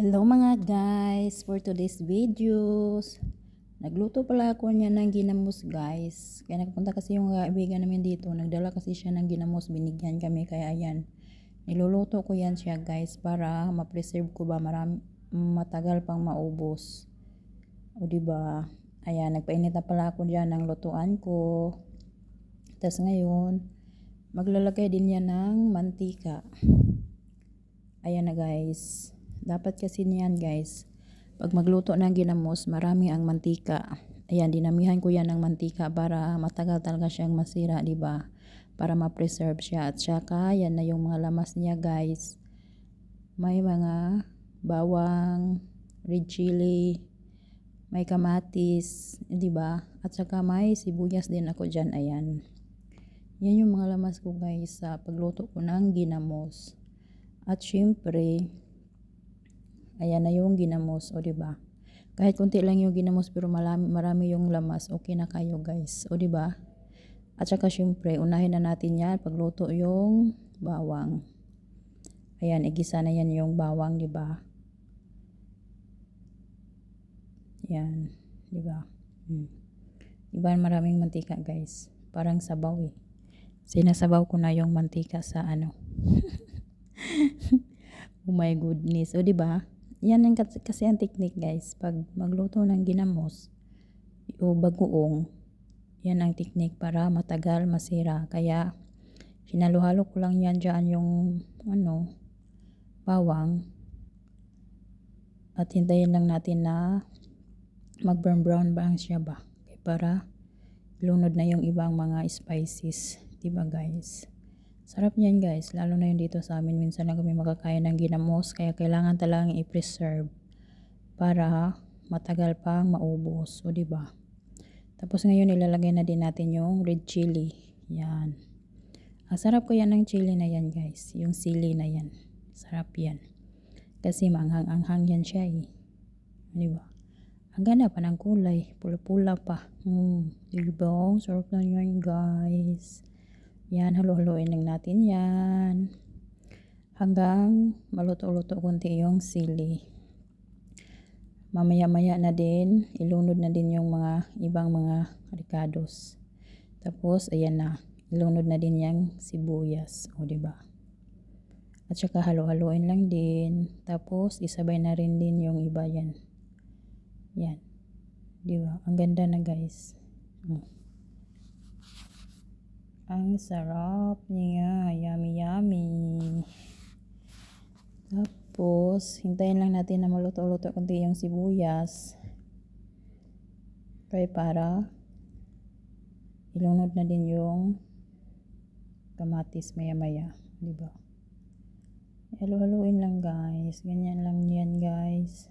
Hello mga guys, for today's videos, nagluto pala ako niya ng ginamos guys. Kaya nagpunta kasi yung kaibigan namin dito, nagdala kasi siya ng ginamos, binigyan kami kaya ayan. Niluluto ko yan siya guys para ma-preserve ko ba marami, matagal pang maubos. O ba? Ayan, nagpainit na pala ako diyan ng lutuan ko. Tapos ngayon, maglalagay din yan ng mantika. Ayan na guys. Dapat kasi niyan guys. Pag magluto ng ginamos, marami ang mantika. Ayan, dinamihan ko yan ng mantika para matagal talaga siyang masira, di ba? Para ma-preserve siya. At saka, yan na yung mga lamas niya guys. May mga bawang, red chili, may kamatis, di ba? At saka may sibuyas din ako dyan, ayan. Yan yung mga lamas ko guys sa pagluto ko ng ginamos. At syempre, ayan na yung ginamos, o di ba? Kahit konti lang yung ginamos pero marami, marami yung lamas, okay na kayo guys, o di ba? At saka syempre, unahin na natin yan pagluto yung bawang. Ayan, igisa na yan yung bawang, di ba? Yan, di ba? Hmm. Di ba maraming mantika guys? Parang sabaw eh. Sinasabaw ko na yung mantika sa ano. oh my goodness. O di ba? Yan ang kasi, ang technique guys. Pag magluto ng ginamos o bagoong, yan ang technique para matagal masira. Kaya sinalo-halo ko lang yan dyan yung ano, bawang. At hintayin lang natin na mag brown brown ba siya ba? Para lunod na yung ibang mga spices. Diba guys? Sarap niyan guys, lalo na yung dito sa amin. Minsan lang kami makakain ng ginamos, kaya kailangan talagang i-preserve para matagal pang maubos. O ba? Tapos ngayon ilalagay na din natin yung red chili. Yan. Ang sarap ko yan ng chili na yan guys. Yung sili na yan. Sarap yan. Kasi manghang-anghang yan siya eh. Di ba? Ang ganda pa ng kulay. Pula-pula pa. Hmm. Diba? Sarap na yan guys. Yan, halo-haloin lang natin yan. Hanggang maluto-luto konti yung sili. Mamaya-maya na din, ilunod na din yung mga ibang mga ricados. Tapos, ayan na. Ilunod na din yung sibuyas. O, ba diba? At saka halo-haloin lang din. Tapos, isabay na rin din yung iba yan. Yan. Diba? Ang ganda na guys. Hmm. Ang sarap niya. Yummy, yummy. Tapos, hintayin lang natin na maluto-luto kunti yung sibuyas. Kaya para ilunod na din yung kamatis maya-maya. Diba? Halo-haloin lang guys. Ganyan lang yan guys.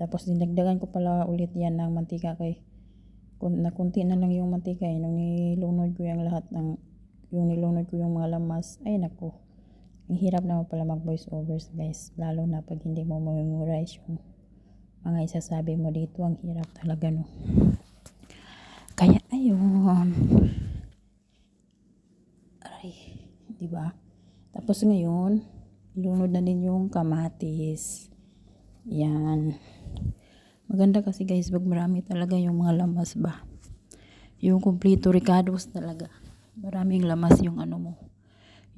Tapos dinagdagan ko pala ulit yan ng mantika kay kun, na kunti na lang yung mantika eh. Nung nilunod ko yung lahat ng, yung nilunod ko yung mga lamas, ay nako. Ang hirap naman pala mag voice overs guys. Lalo na pag hindi mo memorize yung mga isasabi mo dito. Ang hirap talaga no. Kaya ayun. Aray, di ba? Tapos ngayon, lunod na din yung kamatis. Yan. Maganda kasi guys, pag marami talaga yung mga lamas ba. Yung kompleto ricados talaga. Maraming lamas yung ano mo.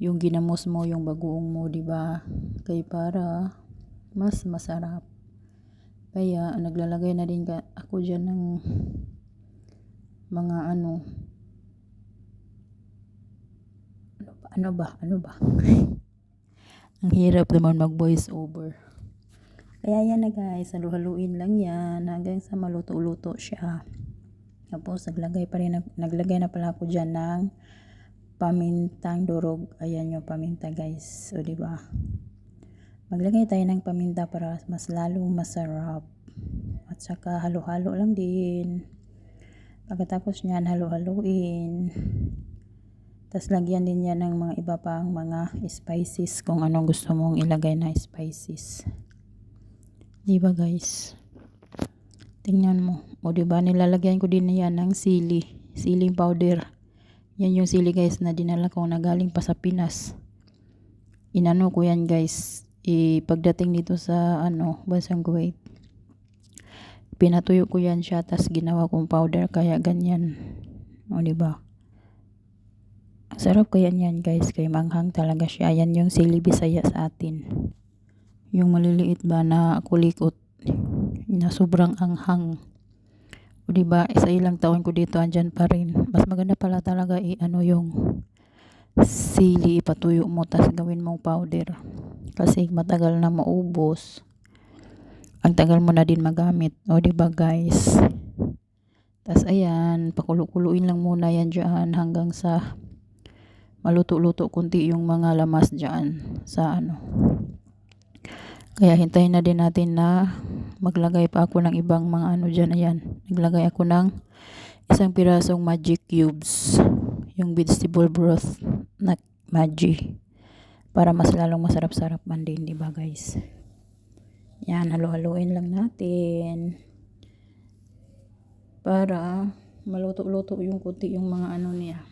Yung ginamos mo, yung bagoong mo, di ba? Kaya para mas masarap. Kaya naglalagay na din ka, ako diyan ng mga ano ano ba, ano ba, ano? Ang hirap naman mag voice over. Kaya yan na guys, halu-haluin lang yan hanggang sa maluto-luto siya. Tapos naglagay pa rin, naglagay na pala ako dyan ng pamintang durog. Ayan yung paminta guys. Di ba? Maglagay tayo ng paminta para mas lalong masarap. At saka halo-halo lang din. Pagkatapos niyan, halo-haluin. Tapos lagyan din yan ng mga iba pang mga spices kung anong gusto mong ilagay na spices. Diba guys? Tingnan mo. O diba nilalagyan ko din yan ng sili. Siling powder. Yan yung sili guys na dinala ko na galing pa sa Pinas. Inano ko yan guys. ipagdating dito sa ano, bansang Kuwait. Pinatuyo ko yan siya tas ginawa kong powder kaya ganyan. O di ba? Sarap kaya niyan guys, kay manghang talaga siya. Yan yung sili bisaya sa atin. Yung maliliit ba na kulikot na sobrang anghang. O ba, isa ilang taon ko dito andyan pa rin. Mas maganda pala talaga i ano yung sili ipatuyo mo tas gawin mong powder. Kasi matagal na maubos. Ang tagal mo na din magamit. O ba guys? Tas ayan, pakulo-kuluin lang muna yan dyan hanggang sa maluto-luto kunti yung mga lamas dyan sa ano. Kaya hintayin na din natin na maglagay pa ako ng ibang mga ano dyan. Ayan, naglagay ako ng isang pirasong magic cubes. Yung vegetable broth na Maggi. Para mas lalong masarap-sarap man din, di ba guys? Yan, halo-haloin lang natin. Para maluto-luto yung kunti yung mga ano niya.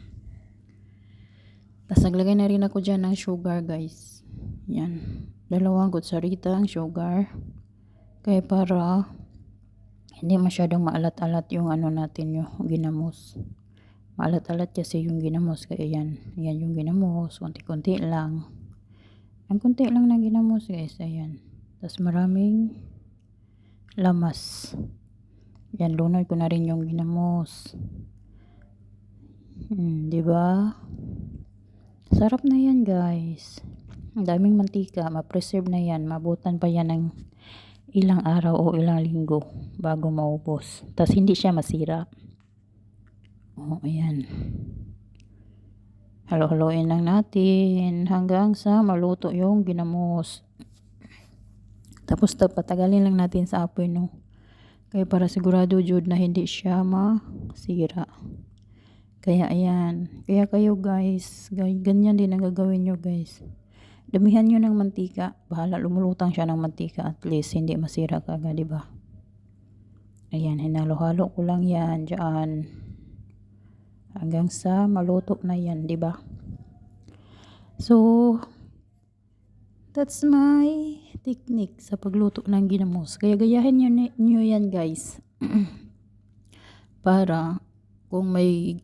Tapos naglagay na rin ako dyan ng sugar guys. Yan. Dalawang kutsarita ang sugar. Kaya para hindi masyadong maalat-alat yung ano natin yung ginamos. Maalat-alat kasi yung ginamos. Kaya yan. Yan yung ginamos. Kunti-kunti lang. Ang kunti lang ng ginamos guys. Ayan. Tapos maraming lamas. Yan, lunod ko na rin yung ginamos. Hmm, ba? Sarap na yan, guys. Ang daming mantika, ma-preserve na yan. Mabutan pa yan ng ilang araw o ilang linggo bago maubos. Tapos hindi siya masira. Oh, ayan. Halo-haloin lang natin hanggang sa maluto yung ginamos. Tapos patagalin lang natin sa apoy no. Kaya para sigurado jud na hindi siya masira. Kaya ayan. Kaya kayo guys, ganyan din ang gagawin nyo guys. Damihan nyo ng mantika. Bahala lumulutang siya ng mantika at least hindi masira kaagad, di ba? Ayan, hinalo-halo ko lang yan dyan. Hanggang sa maluto na yan, di ba? So, that's my technique sa pagluto ng ginamos. Kaya gayahin nyo, nyo yan guys. Para kung may